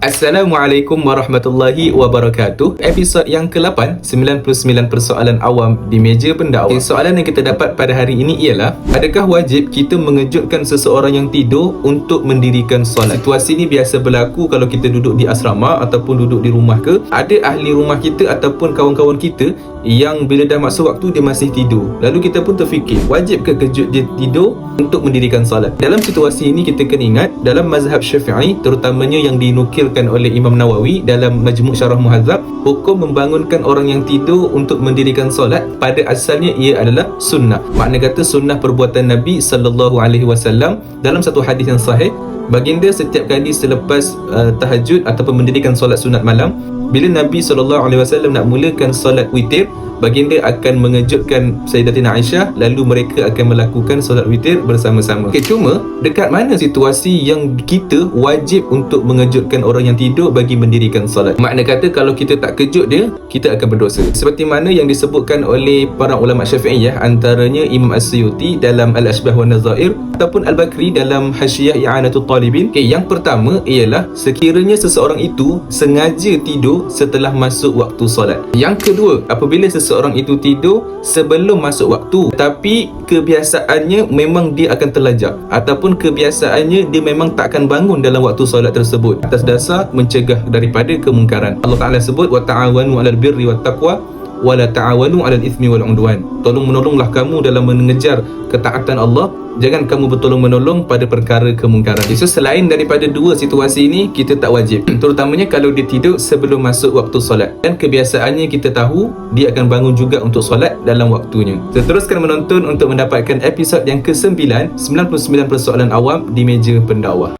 Assalamualaikum warahmatullahi wabarakatuh Episod yang ke-8 99 persoalan awam di meja pendakwah okay, Soalan yang kita dapat pada hari ini ialah Adakah wajib kita mengejutkan seseorang yang tidur untuk mendirikan solat? Situasi ini biasa berlaku kalau kita duduk di asrama Ataupun duduk di rumah ke Ada ahli rumah kita ataupun kawan-kawan kita Yang bila dah masuk waktu dia masih tidur Lalu kita pun terfikir Wajib ke kejut dia tidur untuk mendirikan solat? Dalam situasi ini kita kena ingat Dalam mazhab syafi'i terutamanya yang dinukil dinukilkan oleh Imam Nawawi dalam Majmu' Syarah Muhadzab hukum membangunkan orang yang tidur untuk mendirikan solat pada asalnya ia adalah sunnah. Makna kata sunnah perbuatan Nabi sallallahu alaihi wasallam dalam satu hadis yang sahih baginda setiap kali selepas uh, tahajud ataupun mendirikan solat sunat malam bila Nabi wasallam nak mulakan solat witir baginda akan mengejutkan Sayyidatina Aisyah lalu mereka akan melakukan solat witir bersama-sama. Okay, cuma dekat mana situasi yang kita wajib untuk mengejutkan orang yang tidur bagi mendirikan solat? Makna kata kalau kita tak kejut dia, kita akan berdosa. Seperti mana yang disebutkan oleh para ulama Syafi'iyah antaranya Imam As-Suyuti dalam Al-Ashbah wa Nazair ataupun Al-Bakri dalam Hasyiah I'anatul Talibin. Okay, yang pertama ialah sekiranya seseorang itu sengaja tidur setelah masuk waktu solat. Yang kedua, apabila seseorang itu tidur sebelum masuk waktu tapi kebiasaannya memang dia akan terlajak ataupun kebiasaannya dia memang tak akan bangun dalam waktu solat tersebut. Atas dasar mencegah daripada kemungkaran. Allah Taala sebut wa ta'awanu 'alal birri wat taqwa wa la ta'awanu 'alal ithmi wal 'udwan tolong menolonglah kamu dalam mengejar ketaatan Allah jangan kamu bertolong menolong pada perkara kemungkaran. So selain daripada dua situasi ini kita tak wajib. Terutamanya kalau dia tidur sebelum masuk waktu solat. Dan kebiasaannya kita tahu dia akan bangun juga untuk solat dalam waktunya. Teruskan menonton untuk mendapatkan episod yang ke-9 99 persoalan awam di meja pendakwah.